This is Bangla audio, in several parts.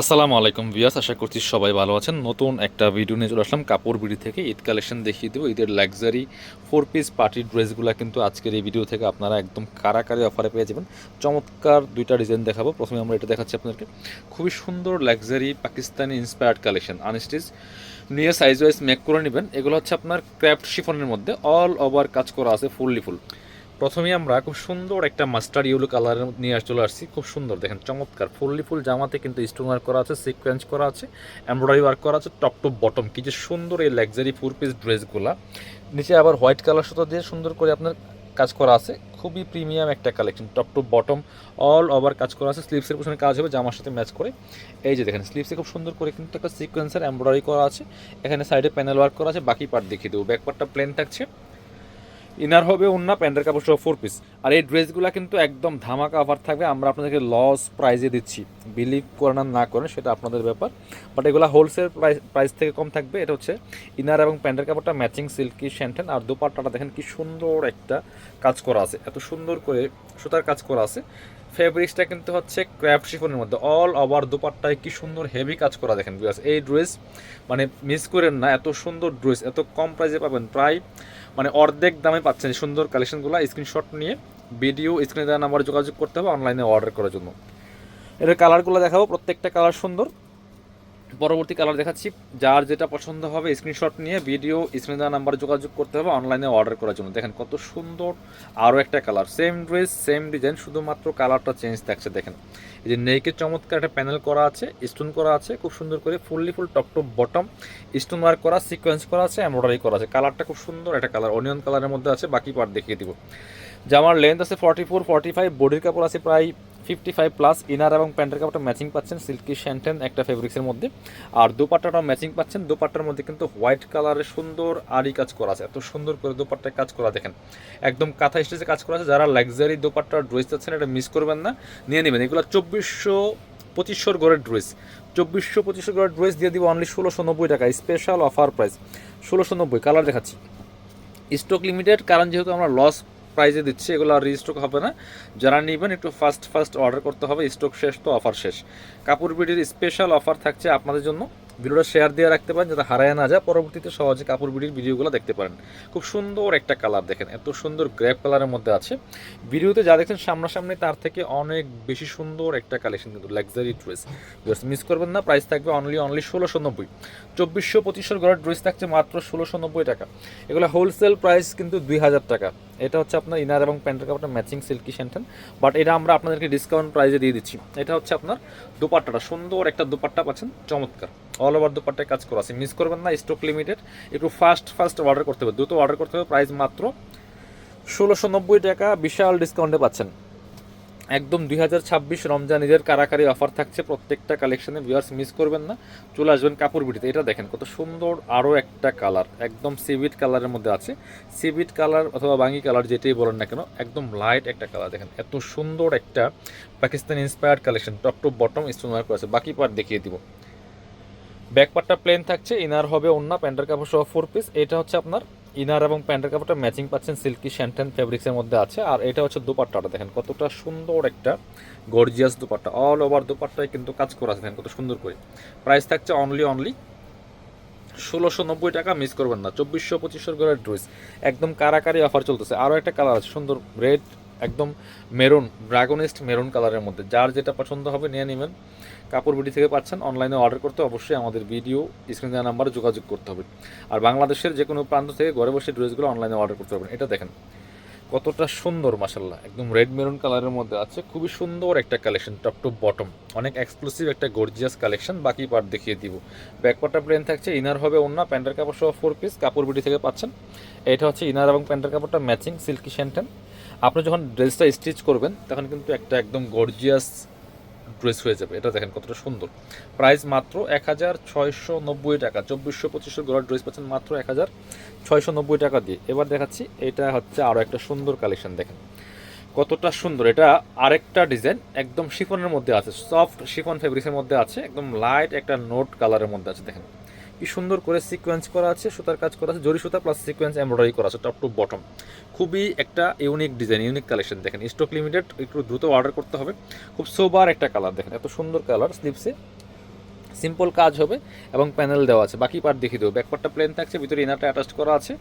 আসসালামু আলাইকুম ভিয়াস আশা করছি সবাই ভালো আছেন। নতুন একটা ভিডিও নিয়ে চলে আসলাম। কাপড় বিড়ি থেকে ঈদ কালেকশন দেখিয়ে দেবো। ঈদের লাক্সারি ফোর পিস পার্টির ড্রেসগুলো কিন্তু আজকের এই ভিডিও থেকে আপনারা একদম কারাকারি অফারে পেয়ে যাবেন। চমৎকার দুইটা ডিজাইন দেখাবো। প্রথমে আমরা এটা দেখাচ্ছি আপনাদেরকে। খুবই সুন্দর luxury Pakistani inspired collection unstitch নিয়ে সাইজ ওয়াইজ মেক করে নেবেন। এগুলো হচ্ছে আপনার ক্র্যাফট শিফনের মধ্যে অল ওভার কাজ করা আছে ফুললি ফুল প্রথমেই আমরা খুব সুন্দর একটা মাস্টার ইউলো কালারের নিয়ে চলে আসছি। খুব সুন্দর, দেখেন চমৎকার। ফুললি ফুল জামাতে কিন্তু স্টোন ওয়ার্ক করা আছে সিকোয়েন্স করা আছে এমব্রয়ডারি ওয়ার্ক করা আছে টপ টু বটম কি যে সুন্দর এই লাক্সারি ফোর পিস ড্রেসগুলা নিচে আবার হোয়াইট কালার সুতো দিয়ে সুন্দর করে আপনার কাজ করা আছে। খুবই প্রিমিয়াম একটা collection top to bottom all over কাজ করা আছে। স্লিপসের পিছনে কাজ হবে, জামার সাথে ম্যাচ করে। এই যে দেখেন স্লিপসে খুব সুন্দর করে কিন্তু একটা সিকোয়েন্সের এমব্রয়ডারি করা আছে। এখানে সাইডে প্যানেল ওয়ার্ক করা আছে, বাকি পার্ট দেখিয়ে দেবো। ব্যাক পার্টটা প্লেন থাকছে। ইনার হবে অন্য প্যান্টের কাপড় সহ ফোর পিস আর এই ড্রেসগুলো কিন্তু একদম ধামাকা অফার থাকবে, আমরা আপনাদেরকে লস প্রাইজে দিচ্ছি। বিলিভ করেন আর না করেন, সেটা আপনাদের ব্যাপার। বাট এগুলো হোলসেল প্রাইস প্রাইস থেকে কম থাকবে, এটা হচ্ছে ইনার এবং প্যান্টের কাপড়টা ম্যাচিং সিল্কি শ্যান্টেন আর দুপাট্টাটা দেখেন কি সুন্দর একটা কাজ করা আছে, এত সুন্দর করে সুতার কাজ করা আছে। ফেব্রিক্সটা কিন্তু হচ্ছে ক্র্যাফট শিফনের মধ্যে অল ওভার দুপাট্টায় কি সুন্দর হেভি কাজ করা দেখেন বিকজ এই ড্রেস মানে মিস করেন না, এত সুন্দর ড্রেস এত কম প্রাইসে পাবেন। প্রায় মানে অর্ধেক দামে পাচ্ছেন। সুন্দর কালেকশনগুলো স্ক্রিনশট নিয়ে ভিডিও স্ক্রিনে দেওয়া নাম্বারে যোগাযোগ করতে হবে অনলাইনে অর্ডার করার জন্য। এর কালারগুলো দেখাবো, প্রত্যেকটা কালার সুন্দর। পরবর্তী কালার দেখাচ্ছি। যার যেটা পছন্দ হবে স্ক্রিনশট নিয়ে ভিডিও স্ক্রিনে দেওয়া নাম্বারে যোগাযোগ করতে হবে অনলাইনে অর্ডার করার জন্য। দেখেন কত সুন্দর আরও একটা colour same dress same design শুধুমাত্র কালারটা চেঞ্জ থাকছে, দেখেন। এই যে নেকে চমৎকার একটা প্যানেল করা আছে স্টোন করা আছে, খুব সুন্দর করে fully full top top bottom stone work করা সিকোয়েন্স করা আছে এমব্রয়ডারি করা আছে। কালারটা খুব সুন্দর একটা কালার অনিয়ন কালারের মধ্যে আছে, বাকি পার্ট দেখিয়ে দিব। জামার লেন্থ আছে ফর্টি ফোর ফর্টি ফাইভ বডির কাপড় আছে প্রায় ফিফটি ফাইভ প্লাস ইনার এবং প্যান্টের কাপড়টা ম্যাচিং পাচ্ছেন সিল্কি শ্যান্টেন একটা ফেব্রিক্সের মধ্যে। আর দুপাট্টাটাও ম্যাচিং পাচ্ছেন। দুপাট্টার মধ্যে কিন্তু হোয়াইট কালারের সুন্দর আড়ি কাজ করা আছে। এত সুন্দর করে দুপাট্টায় কাজ করা দেখেন। একদম কাঁথা স্টেজে কাজ করা আছে। যারা লাক্সারি দুপাট্টার ড্রেস চাচ্ছেন, এটা মিস করবেন না। নিয়ে নেবেন। এগুলো চব্বিশশো পঁচিশশোর গড়ের ড্রেস চব্বিশশো পঁচিশশো গড়ের ড্রেস দিয়ে দিব অনলি ষোলোশো নব্বই টাকা। স্পেশাল অফার প্রাইস ষোলোশো নব্বই। কালার দেখাচ্ছি। স্টক লিমিটেড কারণ যেহেতু আমরা লস প্রাইজে দিচ্ছি, এগুলো আর রিস্টক হবে না। যারা নেবেন, একটু ফার্স্ট ফার্স্ট অর্ডার করতে হবে স্টক শেষ তো অফার শেষ। কাপড় বিডির স্পেশাল অফার থাকছে আপনাদের জন্য। ভিডিওটা শেয়ার দিয়ে রাখতে পারেন, যাতে হারায় না যায়। পরবর্তীতে সহজে কাপড় বিডির ভিডিওগুলো দেখতে পারেন। খুব সুন্দর একটা কালার দেখেন, এত সুন্দর গ্রেপ কালারের মধ্যে আছে। ভিডিওতে যা দেখছেন সামনাসামনি, তার থেকে অনেক বেশি সুন্দর একটা কালেকশন কিন্তু লাক্সারি ড্রেস ড্রেস মিস করবেন না প্রাইস থাকবে অনলি অনলি ষোলোশো নব্বই। চব্বিশশো পঁচিশশোর ঘরের ড্রেস থাকছে মাত্র ষোলোশো নব্বই টাকা। এগুলো হোলসেল প্রাইস কিন্তু দুই হাজার টাকা। এটা হচ্ছে আপনার ইনার এবং প্যান্টের কাপড়টা ম্যাচিং সিল্কি স্যান্টেন বাট এটা আমরা আপনাদেরকে ডিসকাউন্ট প্রাইসে দিয়ে দিচ্ছি। এটা হচ্ছে আপনার দুপাট্টাটা, সুন্দর একটা দুপাট্টা পাচ্ছেন, চমৎকার। অল ওভার দুপাট্টায় কাজ করা আছে। মিস করবেন না স্টক লিমিটেড একটু ফাস্ট ফাস্ট অর্ডার করতে হবে। দ্রুত অর্ডার করতে হবে। প্রাইস মাত্র ষোলোশো নব্বই টাকা। বিশাল ডিসকাউন্টে পাচ্ছেন। একদম দুই হাজার ছাব্বিশ রমজান ঈদের কারাকারি অফার থাকছে। প্রত্যেকটা কালেকশনে ভিউয়ার্স মিস করবেন না। চলে আসবেন কাপড় বিটিতে। এটা দেখেন, কত সুন্দর আরও একটা কালার একদম সিভিট কালারের মধ্যে আছে। সিভিট কালার অথবা বাঙ্গি কালার যেটাই বলেন না কেন, একদম লাইট একটা কালার দেখেন, এত সুন্দর একটা Pakistan inspired collection top to bottom stone work আছে। বাকি পার্ট দেখিয়ে দিব। ব্যাক পার্টটা প্লেন থাকছে ইনার হবে অন্য প্যান্টের কাপড় সহ ফোর পিস এটা হচ্ছে আপনার ইনার এবং প্যান্টের কাপড়টা ম্যাচিং পাচ্ছেন সিল্কি শ্যান্টেন ফেব্রিক্সের মধ্যে আছে। আর এটা হচ্ছে দুপাট্টাটা, দেখেন কতটা সুন্দর একটা গর্জিয়াস দুপাট্টা। অল ওভার দুপাট্টায় কিন্তু কাজ করা আছে, দেখেন কত সুন্দর করে। প্রাইস থাকছে অনলি অনলি ষোলোশো নব্বই টাকা মিস করবেন না। চব্বিশশো পঁচিশশো করে ড্রেস একদম কারাকারি অফার চলতেছে। আরও একটা কালার আছে, সুন্দর রেড একদম মেরুন ড্রাগনিস্ট মেরুন কালারের মধ্যে। যার যেটা পছন্দ হবে নিয়ে নেবেন। কাপড় বিডি থেকে পাচ্ছেন অনলাইনে অর্ডার করতে অবশ্যই আমাদের ভিডিও স্ক্রিন দেওয়া নাম্বারে যোগাযোগ করতে হবে। আর বাংলাদেশের যে কোনো প্রান্ত থেকে ঘরে বসে ড্রেসগুলো অনলাইনে অর্ডার করতে পারবেন। এটা দেখেন, কতটা সুন্দর মাসাল্লাহ একদম রেড মেরুন কালারের মধ্যে আছে। খুবই সুন্দর একটা কালেকশন টপ টু বটম অনেক এক্সক্লুসিভ একটা গর্জিয়াস কালেকশন বাকি পার্ট দেখিয়ে দিব। ব্যাকপার্টটা প্লেন থাকছে। ইনার হবে অন্য প্যান্টের কাপড় সহ ফোর পিস কাপড় বিডি থেকে পাচ্ছেন। এটা হচ্ছে ইনার এবং প্যান্টের কাপড়টা ম্যাচিং সিল্কি শ্যান্টেন আপনি যখন ড্রেসটা স্টিচ করবেন, তখন কিন্তু একটা একদম গর্জিয়াস ড্রেস হয়ে যাবে। এটা দেখেন কতটা সুন্দর। প্রাইস মাত্র এক হাজার ছয়শো নব্বই টাকা। চব্বিশশো পঁচিশশো গোড়ার ড্রেস পাচ্ছেন মাত্র এক হাজার ছয়শো নব্বই টাকা দিয়ে। এবার দেখাচ্ছি, এটা হচ্ছে আরও একটা সুন্দর কালেকশন দেখেন। কতটা সুন্দর। এটা আরেকটা ডিজাইন একদম শিফনের মধ্যে আছে, সফট শিফন ফেব্রিক্সের মধ্যে আছে, একদম লাইট একটা নোট কালারের মধ্যে আছে, দেখেন। কি সুন্দর করে সিকোয়েন্স করা আছে, সুতার কাজ করা আছে, জরি সুতা প্লাস সিকোয়েন্স এমব্রয়ডারি করা আছে টপ টু বটম খুবই একটা ইউনিক ডিজাইন ইউনিক কালেকশন দেখেন। স্টক লিমিটেড একটু দ্রুত অর্ডার করতে হবে। খুব সোবার একটা কালার দেখেন, এত সুন্দর কালার স্লিপসে সিম্পল কাজ হবে এবং প্যানেল দেওয়া আছে। বাকি পার্ট দেখিয়ে দেবো। ব্যাকপার্টটা প্লেন থাকছে, ভিতরে ইনারটা অ্যাটাচ করা আছে।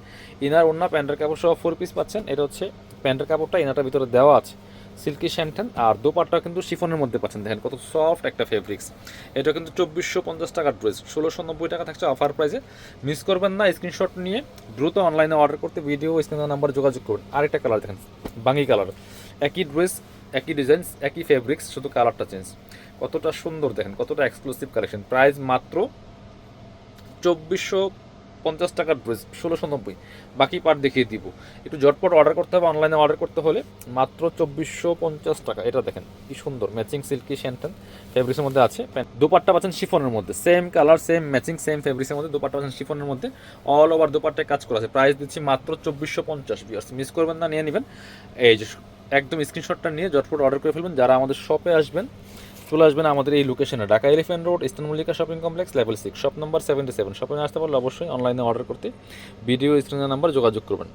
ইনার ওনা প্যান্টের কাপড় সহ ফোর পিস পাচ্ছেন। এটা হচ্ছে প্যান্টের কাপড়টা ইনারটার ভিতরে দেওয়া আছে। সিল্কি শ্যান্টান আর দোপাট্টা কিন্তু শিফনের মধ্যে পাচ্ছেন। দেখেন কত সফট একটা ফেব্রিক্স এটা কিন্তু চব্বিশশো পঞ্চাশ টাকার ড্রেস ষোলোশো নব্বই টাকা থাকছে অফার প্রাইসে মিস করবেন না স্ক্রিনশট নিয়ে দ্রুত অনলাইনে অর্ডার করতে ভিডিও স্ক্রিনের নাম্বার যোগাযোগ করুন। আরেকটা কালার দেখেন, বাঙ্গি কালার একই ড্রেস একই ডিজাইন একই ফেব্রিক্স শুধু কালারটা চেঞ্জ কতটা সুন্দর দেখেন, কতটা এক্সক্লুসিভ কালেকশন প্রাইস মাত্র চব্বিশশো পঞ্চাশ টাকার ড্রেস ষোলোশো নব্বই। বাকি পার্ট দেখিয়ে দিব। একটু ঝটপট অর্ডার করতে হবে অনলাইনে অর্ডার করতে হলে মাত্র চব্বিশশো পঞ্চাশ টাকা। এটা দেখেন, কি সুন্দর ম্যাচিং সিল্কি শ্যান্টেন ফেব্রিক্সের মধ্যে আছে। দুপাট্টা পাচ্ছেন শিফনের মধ্যে same colour same matching same ফেব্রিক্সের মধ্যে, দুপাট্টা পাচ্ছেন শিফনের মধ্যে অল ওভার দুপাট্টায় কাজ করা আছে। প্রাইস দিচ্ছি মাত্র চব্বিশশো পঞ্চাশ বিয়ার্স মিস করবেন না, নিয়ে নেবেন। এই যে, একদম স্ক্রিনশটটা নিয়ে ঝটপট অর্ডার করে ফেলবেন। যারা আমাদের শপে আসবেন চলে আসবেন আমাদের এই লোকেশনে Dhaka elephant road eastern Mallika shopping complex level six shop number seventy seven shopping আসতে পারলে অবশ্যই অনলাইনে অর্ডার করতে ভিডিও স্ক্রিনের নাম্বার যোগাযোগ করবেন।